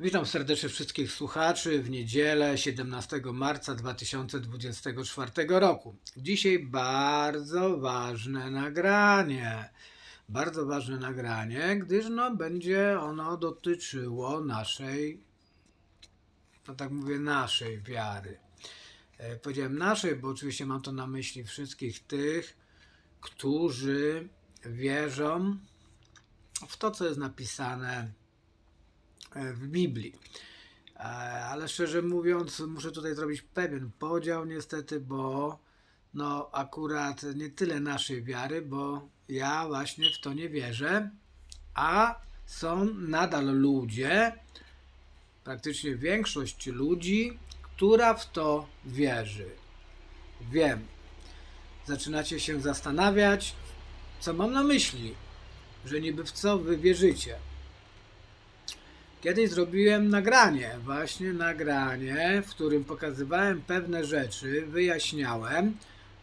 Witam serdecznie wszystkich słuchaczy w niedzielę 17 marca 2024 roku. Dzisiaj bardzo ważne nagranie. Bardzo ważne nagranie, gdyż no, będzie ono dotyczyło naszej, no tak mówię, naszej wiary. E, Powiedziałem naszej, bo oczywiście mam to na myśli wszystkich tych, którzy wierzą w to, co jest napisane w Biblii. E, Ale szczerze mówiąc, muszę tutaj zrobić pewien podział, niestety, bo no akurat nie tyle naszej wiary, bo ja właśnie w to nie wierzę, a są nadal ludzie, praktycznie większość ludzi, która w to wierzy. Wiem, zaczynacie się zastanawiać, co mam na myśli, że niby w co wy wierzycie. Kiedyś zrobiłem nagranie, właśnie nagranie, w którym pokazywałem pewne rzeczy, wyjaśniałem,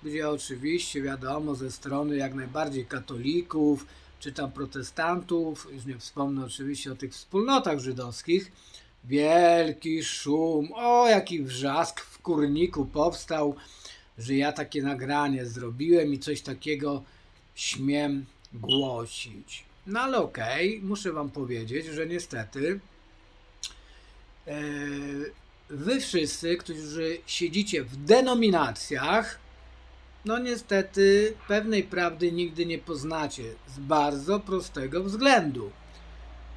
gdzie oczywiście wiadomo ze strony jak najbardziej katolików, czy tam protestantów, już nie wspomnę oczywiście o tych wspólnotach żydowskich, wielki szum, o jaki wrzask w kurniku powstał, że ja takie nagranie zrobiłem i coś takiego śmiem głosić. No ale okej, muszę wam powiedzieć, że niestety e, wy wszyscy, którzy siedzicie w denominacjach, no niestety pewnej prawdy nigdy nie poznacie z bardzo prostego względu.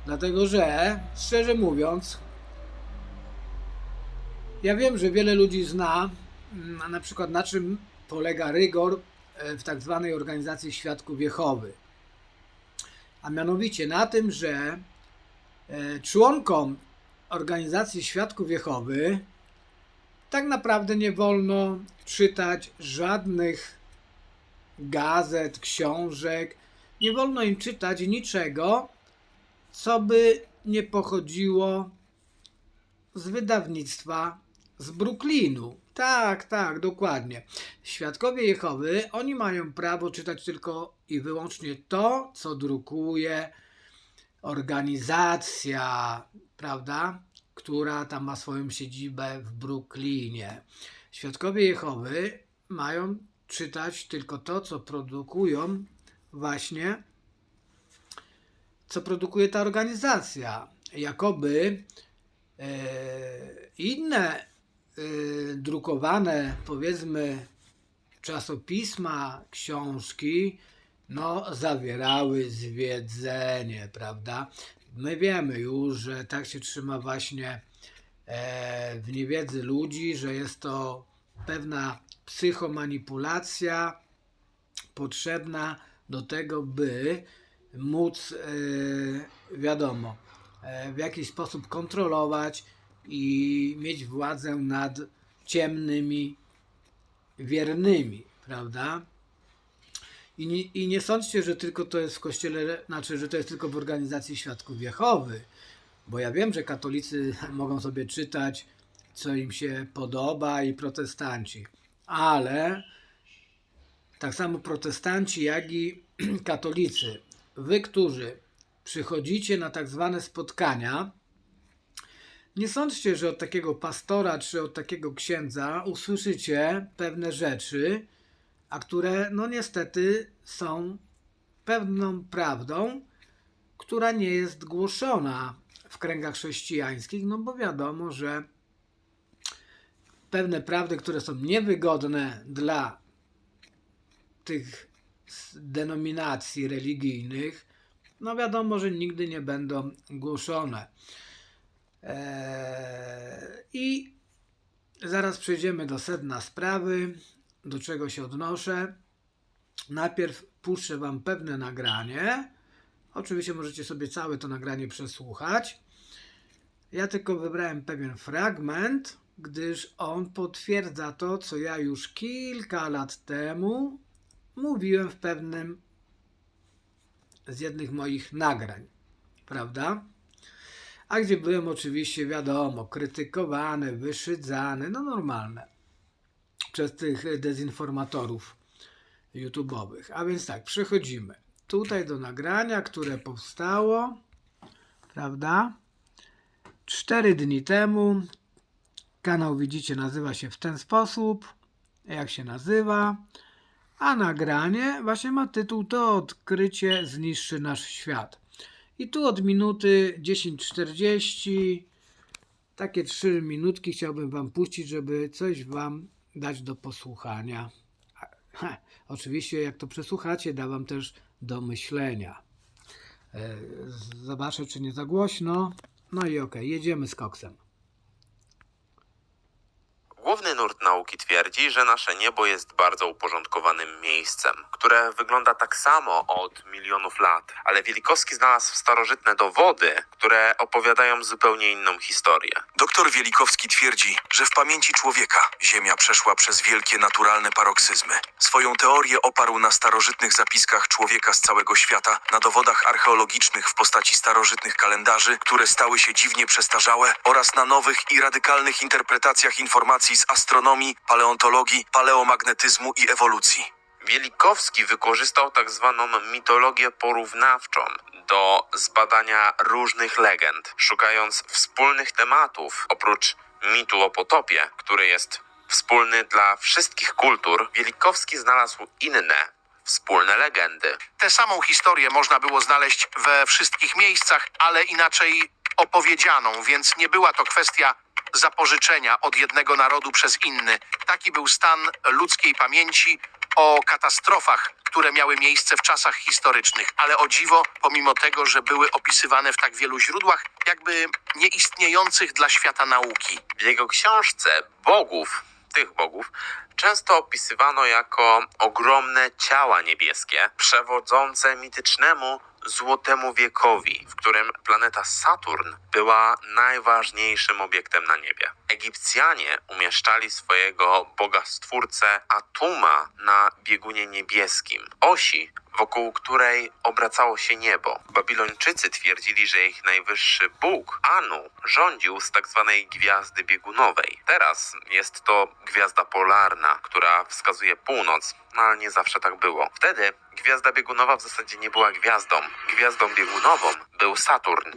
Dlatego, że szczerze mówiąc, ja wiem, że wiele ludzi zna, mm, na przykład na czym polega rygor e, w tak zwanej organizacji Świadków Jehowy. A mianowicie na tym, że e, członkom organizacji Świadków Jehowy tak naprawdę nie wolno czytać żadnych gazet, książek, nie wolno im czytać niczego, co by nie pochodziło z wydawnictwa z Brooklynu. Tak, tak, dokładnie. Świadkowie Jehowy, oni mają prawo czytać tylko i wyłącznie to, co drukuje organizacja, prawda, która tam ma swoją siedzibę w Brooklynie. Świadkowie Jehowy mają czytać tylko to, co produkują właśnie, co produkuje ta organizacja. Jakoby e, inne drukowane, powiedzmy, czasopisma, książki, no, zawierały zwiedzenie, prawda? My wiemy już, że tak się trzyma właśnie e, w niewiedzy ludzi, że jest to pewna psychomanipulacja potrzebna do tego, by móc, e, wiadomo, e, w jakiś sposób kontrolować i mieć władzę nad ciemnymi wiernymi, prawda? I nie, I nie sądźcie, że tylko to jest w kościele, znaczy, że to jest tylko w organizacji Świadków Jehowy, bo ja wiem, że katolicy mogą sobie czytać, co im się podoba i protestanci, ale tak samo protestanci, jak i katolicy, wy, którzy przychodzicie na tak zwane spotkania, nie sądźcie, że od takiego pastora czy od takiego księdza usłyszycie pewne rzeczy, a które no niestety są pewną prawdą, która nie jest głoszona w kręgach chrześcijańskich, no bo wiadomo, że pewne prawdy, które są niewygodne dla tych denominacji religijnych, no wiadomo, że nigdy nie będą głoszone. Eee, I zaraz przejdziemy do sedna sprawy, do czego się odnoszę. Najpierw puszczę Wam pewne nagranie. Oczywiście możecie sobie całe to nagranie przesłuchać. Ja tylko wybrałem pewien fragment, gdyż on potwierdza to, co ja już kilka lat temu mówiłem w pewnym z jednych moich nagrań. Prawda? A gdzie byłem oczywiście, wiadomo, krytykowany, wyszydzany, no normalne przez tych dezinformatorów YouTube'owych. A więc tak, przechodzimy tutaj do nagrania, które powstało, prawda? 4 dni temu. Kanał widzicie nazywa się w ten sposób, jak się nazywa. A nagranie właśnie ma tytuł To odkrycie zniszczy nasz świat. I tu od minuty 10.40 takie 3 minutki chciałbym Wam puścić, żeby coś Wam dać do posłuchania. Ha, oczywiście, jak to przesłuchacie, da Wam też do myślenia. E, Zobaczę, czy nie za głośno. No i okej, jedziemy z koksem. Główny nurt nauki twierdzi, że nasze niebo jest bardzo uporządkowanym miejscem, które wygląda tak samo od milionów lat, ale Wielikowski znalazł starożytne dowody, które opowiadają zupełnie inną historię. Doktor Wielikowski twierdzi, że w pamięci człowieka Ziemia przeszła przez wielkie naturalne paroksyzmy. Swoją teorię oparł na starożytnych zapiskach człowieka z całego świata, na dowodach archeologicznych w postaci starożytnych kalendarzy, które stały się dziwnie przestarzałe, oraz na nowych i radykalnych interpretacjach informacji z astronomii, paleontologii, paleomagnetyzmu i ewolucji. Wielikowski wykorzystał tak zwaną mitologię porównawczą do zbadania różnych legend, szukając wspólnych tematów. Oprócz mitu o potopie, który jest wspólny dla wszystkich kultur, Wielikowski znalazł inne wspólne legendy. Tę samą historię można było znaleźć we wszystkich miejscach, ale inaczej opowiedzianą, więc nie była to kwestia zapożyczenia od jednego narodu przez inny. Taki był stan ludzkiej pamięci o katastrofach, które miały miejsce w czasach historycznych, ale o dziwo, pomimo tego, że były opisywane w tak wielu źródłach, jakby nieistniejących dla świata nauki. W jego książce bogów, tych bogów, często opisywano jako ogromne ciała niebieskie, przewodzące mitycznemu złotemu wiekowi, w którym planeta Saturn była najważniejszym obiektem na niebie. Egipcjanie umieszczali swojego boga stwórcę Atuma na biegunie niebieskim, osi, wokół której obracało się niebo. Babilończycy twierdzili, że ich najwyższy bóg, Anu, rządził z tak zwanej gwiazdy biegunowej. Teraz jest to gwiazda polarna, która wskazuje północ, no ale nie zawsze tak było. Wtedy gwiazda biegunowa w zasadzie nie była gwiazdą. Gwiazdą biegunową był Saturn.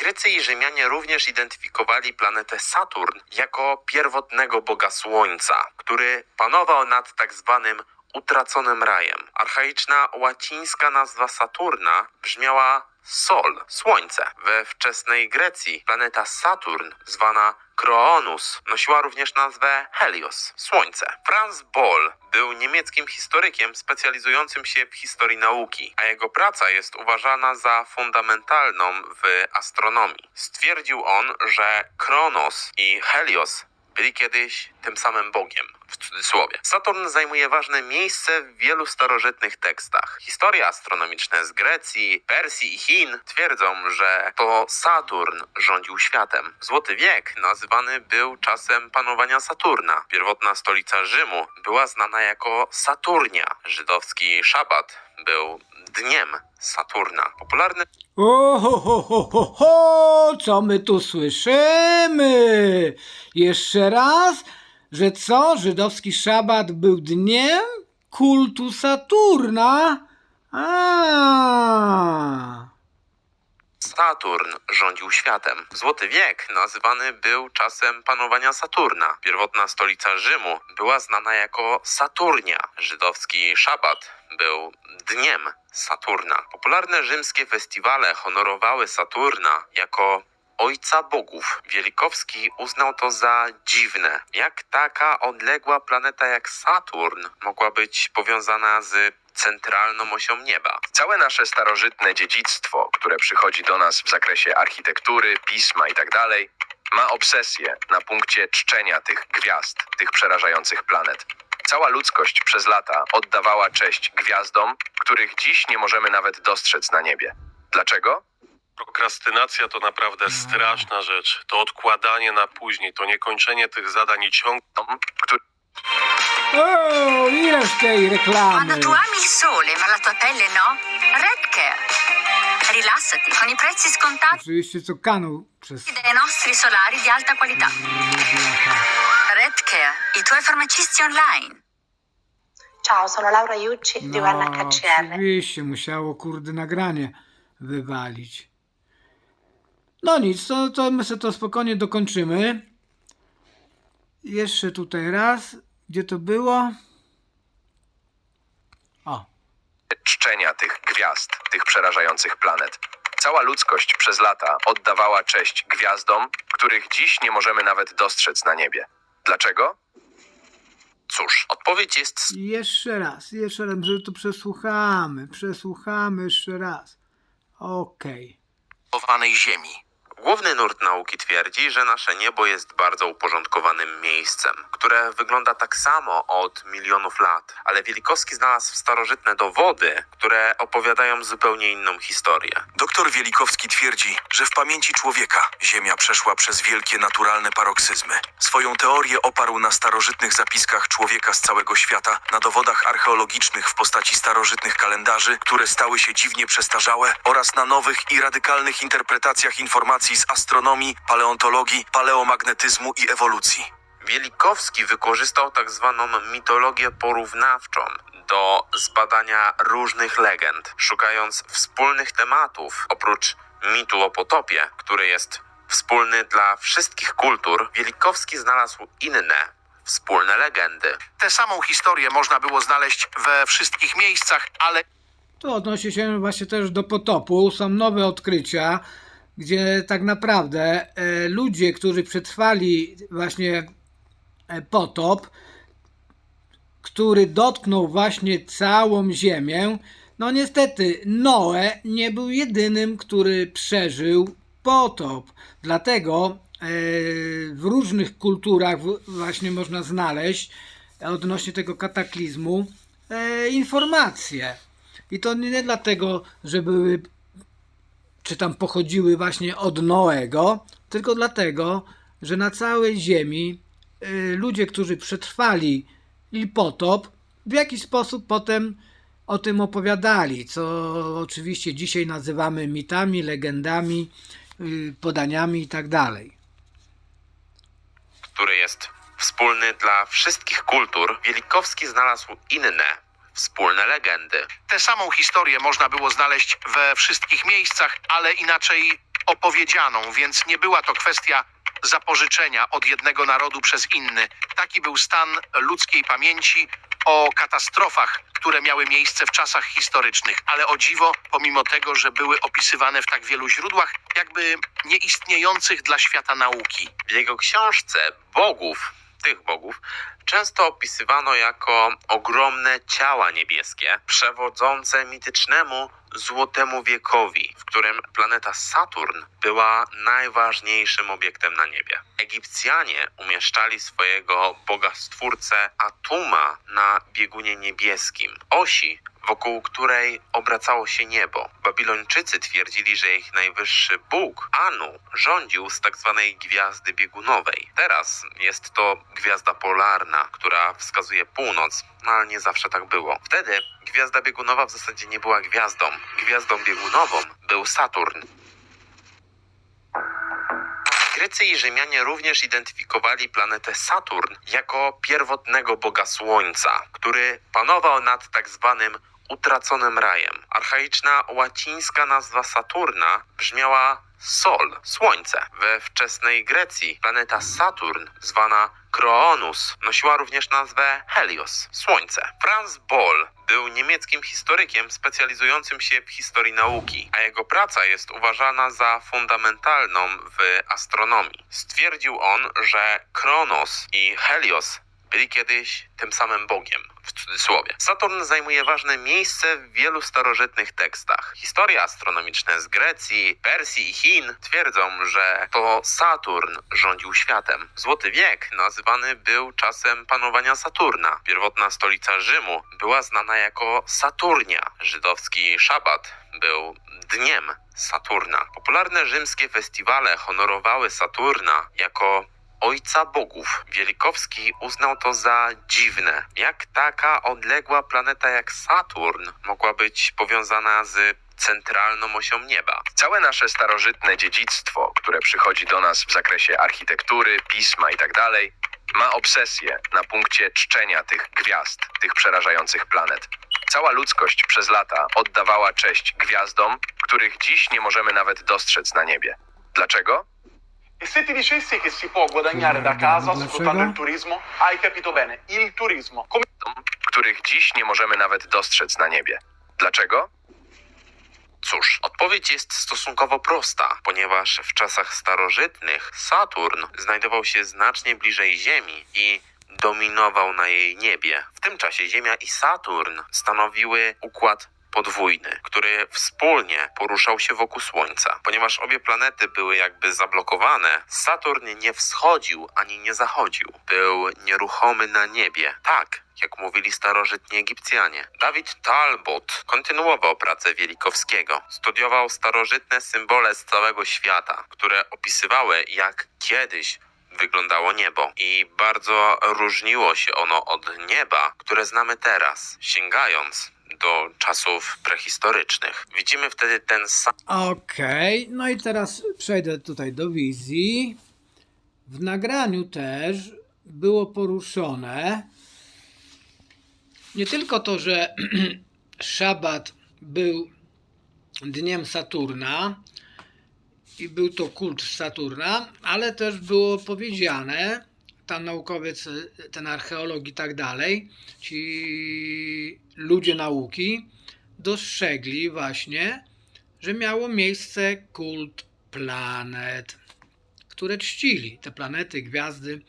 Grecy i Rzymianie również identyfikowali planetę Saturn jako pierwotnego boga Słońca, który panował nad tak zwanym utraconym rajem. Archaiczna łacińska nazwa Saturna brzmiała Sol, Słońce. We wczesnej Grecji planeta Saturn, zwana Kroonus, nosiła również nazwę Helios, Słońce. Franz Boll był niemieckim historykiem specjalizującym się w historii nauki, a jego praca jest uważana za fundamentalną w astronomii. Stwierdził on, że Kronos i Helios byli kiedyś tym samym Bogiem, w cudzysłowie. Saturn zajmuje ważne miejsce w wielu starożytnych tekstach. Historie astronomiczne z Grecji, Persji i Chin twierdzą, że to Saturn rządził światem. Złoty wiek nazywany był czasem panowania Saturna. Pierwotna stolica Rzymu była znana jako Saturnia. Żydowski szabat był dniem Saturna. Popularny O, ho, ho, ho, ho, ho, co my tu słyszymy? Jeszcze raz, że co? Żydowski szabat był dniem kultu Saturna? A. Saturn rządził światem. Złoty wiek nazywany był czasem panowania Saturna. Pierwotna stolica Rzymu była znana jako Saturnia. Żydowski szabat był dniem Saturna. Popularne rzymskie festiwale honorowały Saturna jako ojca bogów. Wielikowski uznał to za dziwne. Jak taka odległa planeta jak Saturn mogła być powiązana z centralną osią nieba? Całe nasze starożytne dziedzictwo, które przychodzi do nas w zakresie architektury, pisma itd., ma obsesję na punkcie czczenia tych gwiazd, tych przerażających planet. Cała ludzkość przez lata oddawała cześć gwiazdom, których dziś nie możemy nawet dostrzec na niebie. Dlaczego? Prokrastynacja to naprawdę straszna rzecz. To odkładanie na później, to niekończenie tych zadań i ciąg. Który O, ileż tej reklamy. Quando tu ami il sole ma la tua pelle no, Redcare. Rilassati con i prezzi scontati Oczywiście co kanał przez... dei nostri solari di alta qualità. Redcare, i tuoi farmacisti online. Ciao, sono Laura Iucci di No, UNHCR. oczywiście musiało kurde nagranie wywalić. No nic, to, to my sobie to spokojnie dokończymy. Jeszcze tutaj raz. Gdzie to było? O, czczenia tych gwiazd, tych przerażających planet. Cała ludzkość przez lata oddawała cześć gwiazdom, których dziś nie możemy nawet dostrzec na niebie. Dlaczego? Cóż, odpowiedź jest jeszcze raz, jeszcze raz, że to przesłuchamy. Przesłuchamy jeszcze raz. Okej. Chowanej ziemi. Główny nurt nauki twierdzi, że nasze niebo jest bardzo uporządkowanym miejscem, które wygląda tak samo od milionów lat, ale Wielikowski znalazł starożytne dowody, które opowiadają zupełnie inną historię. Doktor Wielikowski twierdzi, że w pamięci człowieka Ziemia przeszła przez wielkie naturalne paroksyzmy. Swoją teorię oparł na starożytnych zapiskach człowieka z całego świata, na dowodach archeologicznych w postaci starożytnych kalendarzy, które stały się dziwnie przestarzałe, oraz na nowych i radykalnych interpretacjach informacji z astronomii, paleontologii, paleomagnetyzmu i ewolucji. Wielikowski wykorzystał tak zwaną mitologię porównawczą do zbadania różnych legend, szukając wspólnych tematów. Oprócz mitu o potopie, który jest wspólny dla wszystkich kultur, Wielikowski znalazł inne wspólne legendy. Tę samą historię można było znaleźć we wszystkich miejscach, ale To odnosi się właśnie też do potopu. Są nowe odkrycia, gdzie tak naprawdę e, ludzie, którzy przetrwali właśnie e, potop, który dotknął właśnie całą ziemię, no niestety Noe nie był jedynym, który przeżył potop. Dlatego e, w różnych kulturach właśnie można znaleźć odnośnie tego kataklizmu informacje. I to nie dlatego, że były czy tam pochodziły właśnie od Noego, tylko dlatego, że na całej ziemi y, ludzie, którzy przetrwali potop, w jakiś sposób potem o tym opowiadali, co oczywiście dzisiaj nazywamy mitami, legendami, y, podaniami i tak który jest wspólny dla wszystkich kultur, Wielikowski znalazł inne wspólne legendy. tę samą historię można było znaleźć we wszystkich miejscach, ale inaczej opowiedzianą, więc nie była to kwestia zapożyczenia od jednego narodu przez inny. Taki był stan ludzkiej pamięci o katastrofach, które miały miejsce w czasach historycznych, ale o dziwo, pomimo tego, że były opisywane w tak wielu źródłach, jakby nieistniejących dla świata nauki. W jego książce bogów, tych bogów, często opisywano jako ogromne ciała niebieskie, przewodzące mitycznemu złotemu wiekowi, w którym planeta Saturn była najważniejszym obiektem na niebie. Egipcjanie umieszczali swojego boga stwórcę Atuma na biegunie niebieskim, osi, wokół której obracało się niebo. Babilończycy twierdzili, że ich najwyższy bóg, Anu, rządził z tak zwanej gwiazdy biegunowej. Teraz jest to gwiazda polarna, która wskazuje północ, no ale nie zawsze tak było. Wtedy gwiazda biegunowa w zasadzie nie była gwiazdą. Gwiazdą biegunową był Saturn. Grecy i Rzymianie również identyfikowali planetę Saturn jako pierwotnego boga Słońca, który panował nad tak zwanym utraconym rajem. Archaiczna łacińska nazwa Saturna brzmiała Sol, Słońce. We wczesnej Grecji planeta Saturn, zwana Kroonus, nosiła również nazwę Helios, Słońce. Franz Boll był niemieckim historykiem specjalizującym się w historii nauki, a jego praca jest uważana za fundamentalną w astronomii. Stwierdził on, że Kronos i Helios byli kiedyś tym samym Bogiem, w cudzysłowie. Saturn zajmuje ważne miejsce w wielu starożytnych tekstach. Historie astronomiczne z Grecji, Persji i Chin twierdzą, że to Saturn rządził światem. Złoty wiek nazywany był czasem panowania Saturna. Pierwotna stolica Rzymu była znana jako Saturnia. Żydowski szabat był dniem Saturna. Popularne rzymskie festiwale honorowały Saturna jako ojca bogów. Wielikowski uznał to za dziwne. Jak taka odległa planeta jak Saturn mogła być powiązana z centralną osią nieba? Całe nasze starożytne dziedzictwo, które przychodzi do nas w zakresie architektury, pisma i tak ma obsesję na punkcie czczenia tych gwiazd, tych przerażających planet. Cała ludzkość przez lata oddawała cześć gwiazdom, których dziś nie możemy nawet dostrzec na niebie. Dlaczego? E se ti dicessi che si può guadagnare da casa sfruttando il turismo, hai capito bene, il turismo. Come Których dziś nie możemy nawet dostrzec na niebie. Dlaczego? Cóż, odpowiedź jest stosunkowo prosta, ponieważ w czasach starożytnych Saturn znajdował się znacznie bliżej Ziemi i dominował na jej niebie. W tym czasie Ziemia i Saturn stanowiły układ podwójny, który wspólnie poruszał się wokół Słońca. Ponieważ obie planety były jakby zablokowane, Saturn nie wschodził ani nie zachodził. Był nieruchomy na niebie, tak jak mówili starożytni Egipcjanie. Dawid Talbot kontynuował pracę Wielikowskiego. Studiował starożytne symbole z całego świata, które opisywały, jak kiedyś wyglądało niebo. I bardzo różniło się ono od nieba, które znamy teraz, sięgając do czasów prehistorycznych. Widzimy wtedy ten sam Okej, no i teraz przejdę tutaj do wizji. W nagraniu też było poruszone nie tylko to, że szabat był dniem Saturna i był to kult Saturna, ale też było powiedziane, tam naukowiec, ten archeolog i tak dalej, ci ludzie nauki dostrzegli właśnie, że miało miejsce kult planet, które czcili te planety, gwiazdy.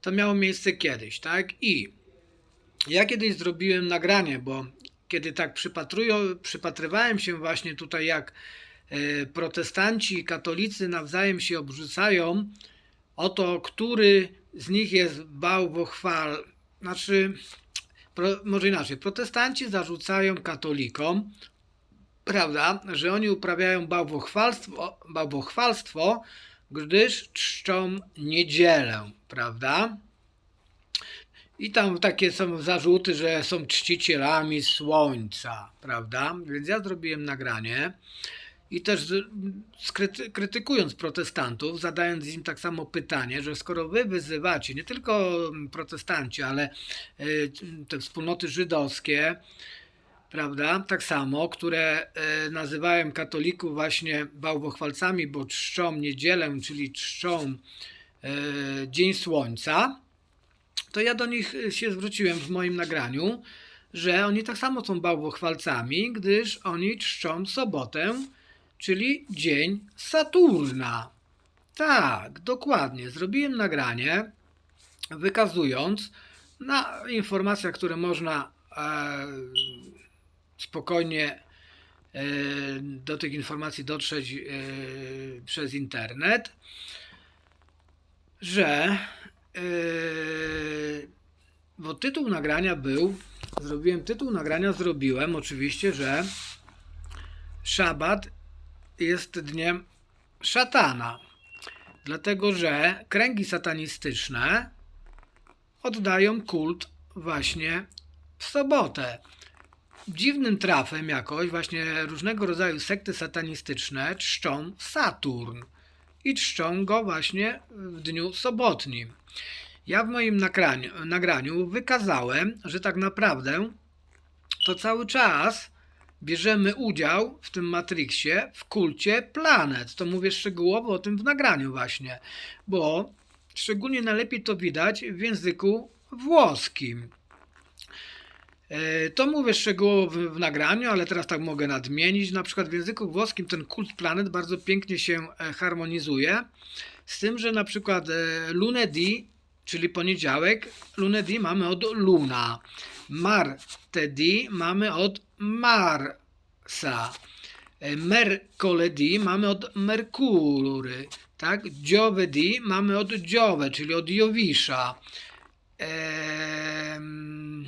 To miało miejsce kiedyś, tak? I ja kiedyś zrobiłem nagranie, bo kiedy tak przypatrywałem się właśnie tutaj, jak e, protestanci i katolicy nawzajem się obrzucają o to, który z nich jest bałwochwal, znaczy, pro, może inaczej, protestanci zarzucają katolikom, prawda, że oni uprawiają bałwochwalstwo, bałwochwalstwo gdyż czczą niedzielę, prawda? I tam takie są zarzuty, że są czcicielami słońca, prawda? Więc ja zrobiłem nagranie i też krytykując protestantów, zadając im tak samo pytanie, że skoro wy wyzywacie nie tylko protestanci, ale y, te wspólnoty żydowskie, prawda? Tak samo, które e, nazywają katolików właśnie bałwochwalcami, bo czczą niedzielę, czyli czczą e, Dzień Słońca, to ja do nich się zwróciłem w moim nagraniu, że oni tak samo są bałwochwalcami, gdyż oni czczą sobotę, czyli Dzień Saturna. Tak, dokładnie. Zrobiłem nagranie wykazując na informacjach, które można e, spokojnie e, do tych informacji dotrzeć e, przez internet, że e, bo tytuł nagrania był, zrobiłem tytuł nagrania, zrobiłem oczywiście, że szabat jest dniem szatana, dlatego że kręgi satanistyczne oddają kult właśnie w sobotę dziwnym trafem jakoś właśnie różnego rodzaju sekty satanistyczne czczą Saturn i czczą go właśnie w dniu sobotnim. Ja w moim nagraniu, nagraniu wykazałem, że tak naprawdę to cały czas bierzemy udział w tym Matrixie w kulcie planet. To mówię szczegółowo o tym w nagraniu właśnie, bo szczególnie najlepiej to widać w języku włoskim. E, To mówię szczegółowo w, w nagraniu, ale teraz tak mogę nadmienić. Na przykład w języku włoskim ten kult planet bardzo pięknie się e, harmonizuje. Z tym, że na przykład e, lunedì, czyli poniedziałek, lunedì mamy od luna. Martedì mamy od Marsa. E, Mercoledì mamy od Merkury. Tak? Giovedì mamy od Giove, czyli od Jowisza. Ehm,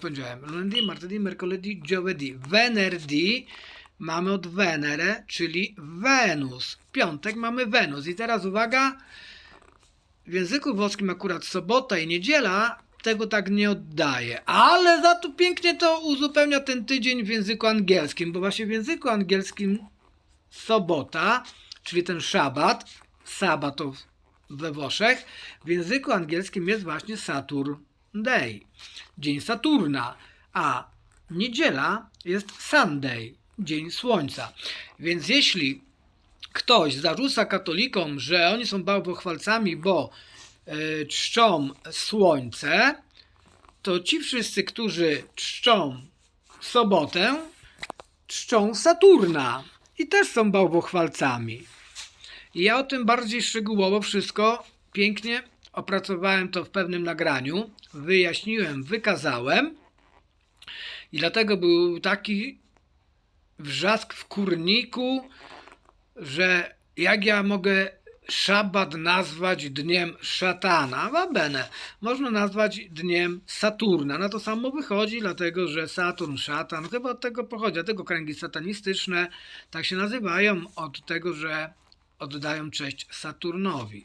powiedziałem, lunedì, martedì, mercoledì, giovedì, venerdì mamy od Venere, czyli Wenus. Piątek mamy Wenus. I teraz uwaga, w języku włoskim akurat sobota i niedziela tego tak nie oddaje, ale za to pięknie to uzupełnia ten tydzień w języku angielskim, bo właśnie w języku angielskim sobota, czyli ten szabat, sabato we Włoszech, w języku angielskim jest właśnie Saturn Day, dzień Saturna, a niedziela jest Sunday, dzień Słońca. Więc jeśli ktoś zarzuca katolikom, że oni są bałwochwalcami, bo czczą słońce, to ci wszyscy, którzy czczą sobotę, czczą Saturna i też są bałwochwalcami. I ja o tym bardziej szczegółowo wszystko pięknie opracowałem to w pewnym nagraniu, wyjaśniłem, wykazałem i dlatego był taki wrzask w kurniku, że jak ja mogę szabat nazwać dniem szatana? Wabene. Można nazwać dniem Saturna. Na to samo wychodzi, dlatego że Saturn, szatan, chyba od tego pochodzi, dlatego kręgi satanistyczne tak się nazywają, od tego, że oddają cześć Saturnowi.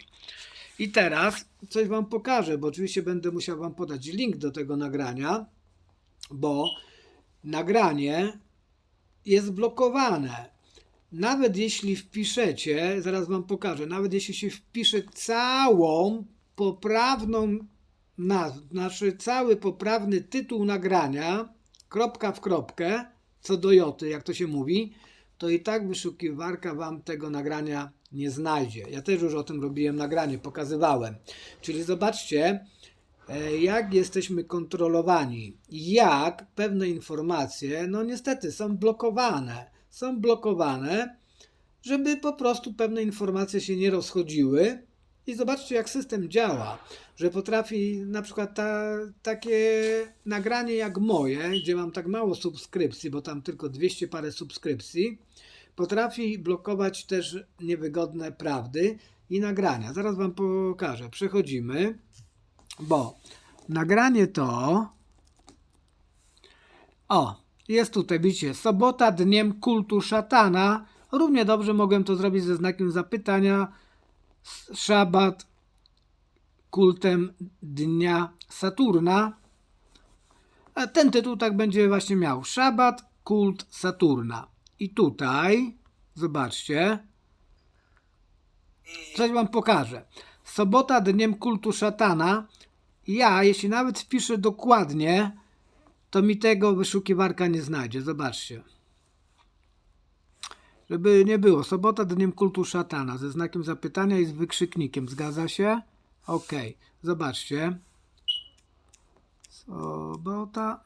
I teraz coś Wam pokażę, bo oczywiście będę musiał Wam podać link do tego nagrania, bo nagranie jest blokowane. Nawet jeśli wpiszecie, zaraz Wam pokażę, nawet jeśli się wpisze całą poprawną nazwę, znaczy cały poprawny tytuł nagrania, kropka w kropkę, co do joty, jak to się mówi, to i tak wyszukiwarka Wam tego nagrania nie znajdzie. Ja też już o tym robiłem nagranie, pokazywałem. Czyli zobaczcie, e, jak jesteśmy kontrolowani, jak pewne informacje, no niestety, są blokowane. Są blokowane, żeby po prostu pewne informacje się nie rozchodziły. I zobaczcie, jak system działa, że potrafi na przykład ta, takie nagranie jak moje, gdzie mam tak mało subskrypcji, bo tam tylko 200 parę subskrypcji, potrafi blokować też niewygodne prawdy i nagrania. Zaraz Wam pokażę. Przechodzimy, bo nagranie to. O, jest tutaj, widzicie, sobota dniem kultu szatana. Równie dobrze mogłem to zrobić ze znakiem zapytania. Szabat kultem dnia Saturna. A ten tytuł tak będzie właśnie miał. Szabat, kult Saturna. I tutaj, zobaczcie, coś wam pokażę. Sobota dniem kultu szatana. Ja, jeśli nawet wpiszę dokładnie, to mi tego wyszukiwarka nie znajdzie. Zobaczcie. Żeby nie było. Sobota dniem kultu szatana ze znakiem zapytania i z wykrzyknikiem. Zgadza się? Ok. Zobaczcie. Sobota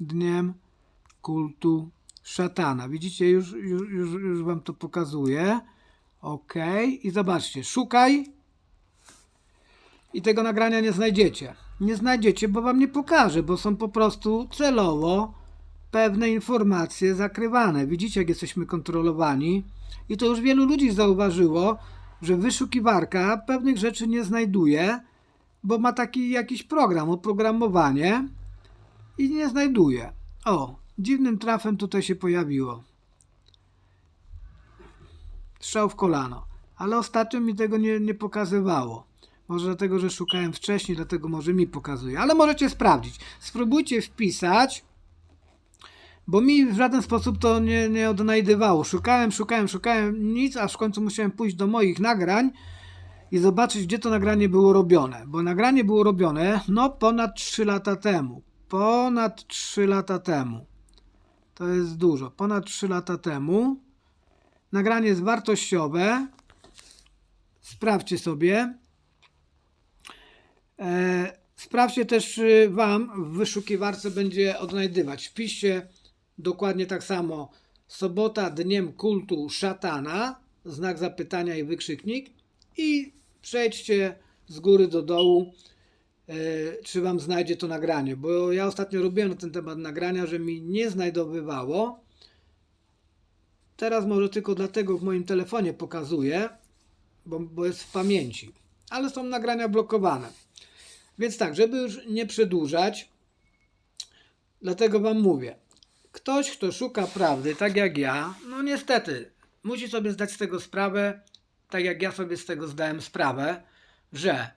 dniem kultu szatana. Widzicie, już, już, już, już wam to pokazuję. Ok. I zobaczcie. Szukaj. I tego nagrania nie znajdziecie. Nie znajdziecie, bo wam nie pokażę, bo są po prostu celowo pewne informacje zakrywane. Widzicie, jak jesteśmy kontrolowani. I to już wielu ludzi zauważyło, że wyszukiwarka pewnych rzeczy nie znajduje, bo ma taki jakiś program, oprogramowanie i nie znajduje. O, dziwnym trafem tutaj się pojawiło. Strzał w kolano. Ale ostatnio mi tego nie, nie pokazywało. Może dlatego, że szukałem wcześniej, dlatego może mi pokazuje. Ale możecie sprawdzić. Spróbujcie wpisać, bo mi w żaden sposób to nie, nie odnajdywało. Szukałem, szukałem, szukałem, nic, aż w końcu musiałem pójść do moich nagrań i zobaczyć, gdzie to nagranie było robione. Bo nagranie było robione, no, ponad 3 lata temu. Ponad 3 lata temu. To jest dużo. Ponad 3 lata temu. Nagranie jest wartościowe. Sprawdźcie sobie. E, sprawdźcie też, czy Wam w wyszukiwarce będzie odnajdywać. Wpiszcie dokładnie tak samo sobota dniem kultu szatana, znak zapytania i wykrzyknik i przejdźcie z góry do dołu, e, czy Wam znajdzie to nagranie, bo ja ostatnio robiłem na ten temat nagrania, że mi nie znajdowywało. Teraz może tylko dlatego w moim telefonie pokazuję, bo, bo jest w pamięci, ale są nagrania blokowane. Więc tak, żeby już nie przedłużać, dlatego Wam mówię. Ktoś, kto szuka prawdy, tak jak ja, no niestety, musi sobie zdać z tego sprawę, tak jak ja sobie z tego zdałem sprawę, że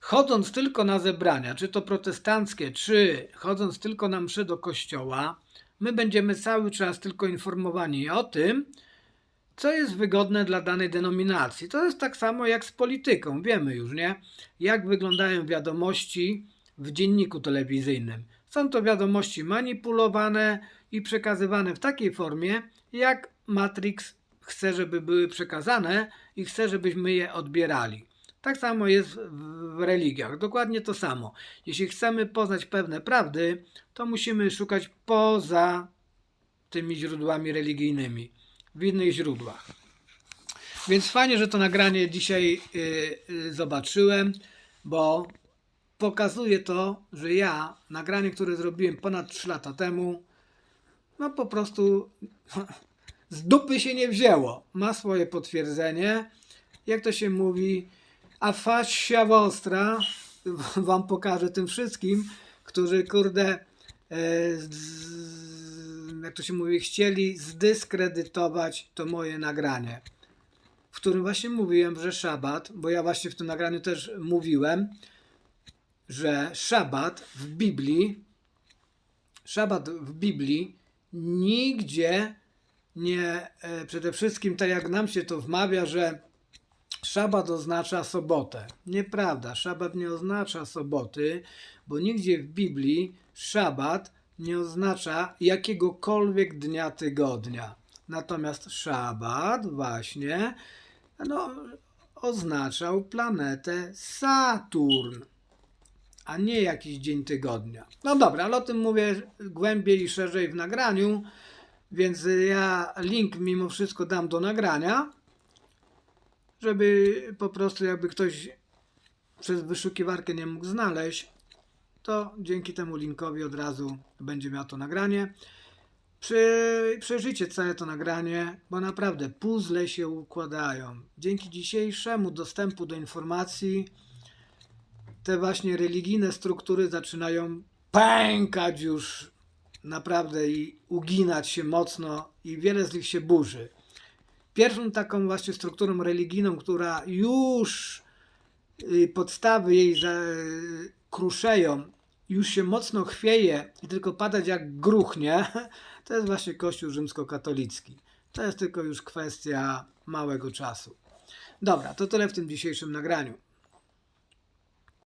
chodząc tylko na zebrania, czy to protestanckie, czy chodząc tylko na mszy do kościoła, my będziemy cały czas tylko informowani o tym, co jest wygodne dla danej denominacji. To jest tak samo jak z polityką. Wiemy już, nie? Jak wyglądają wiadomości w dzienniku telewizyjnym. Są to wiadomości manipulowane i przekazywane w takiej formie, jak Matrix chce, żeby były przekazane i chce, żebyśmy je odbierali. Tak samo jest w religiach, dokładnie to samo. Jeśli chcemy poznać pewne prawdy, to musimy szukać poza tymi źródłami religijnymi, w innych źródłach. Więc fajnie, że to nagranie dzisiaj y, y, zobaczyłem, bo pokazuje to, że ja nagranie, które zrobiłem ponad 3 lata temu, no po prostu z dupy się nie wzięło. Ma swoje potwierdzenie. Jak to się mówi, a fasia wostra wam pokażę tym wszystkim, którzy kurde e, z, jak to się mówi, chcieli zdyskredytować to moje nagranie. W którym właśnie mówiłem, że szabat, bo ja właśnie w tym nagraniu też mówiłem, że szabat w Biblii, szabat w Biblii nigdzie nie, e, przede wszystkim tak jak nam się to wmawia, że szabat oznacza sobotę. Nieprawda, szabat nie oznacza soboty, bo nigdzie w Biblii szabat nie oznacza jakiegokolwiek dnia tygodnia. Natomiast szabat właśnie no, oznaczał planetę Saturn a nie jakiś dzień tygodnia. No dobra, ale o tym mówię głębiej i szerzej w nagraniu, więc ja link mimo wszystko dam do nagrania, żeby po prostu jakby ktoś przez wyszukiwarkę nie mógł znaleźć, to dzięki temu linkowi od razu będzie miał to nagranie. Przy, całe to nagranie, bo naprawdę puzzle się układają. Dzięki dzisiejszemu dostępu do informacji te właśnie religijne struktury zaczynają pękać już naprawdę i uginać się mocno i wiele z nich się burzy. Pierwszą taką właśnie strukturą religijną, która już y, podstawy jej kruszeją, już się mocno chwieje i tylko padać jak gruchnie, to jest właśnie Kościół rzymskokatolicki. To jest tylko już kwestia małego czasu. Dobra, to tyle w tym dzisiejszym nagraniu.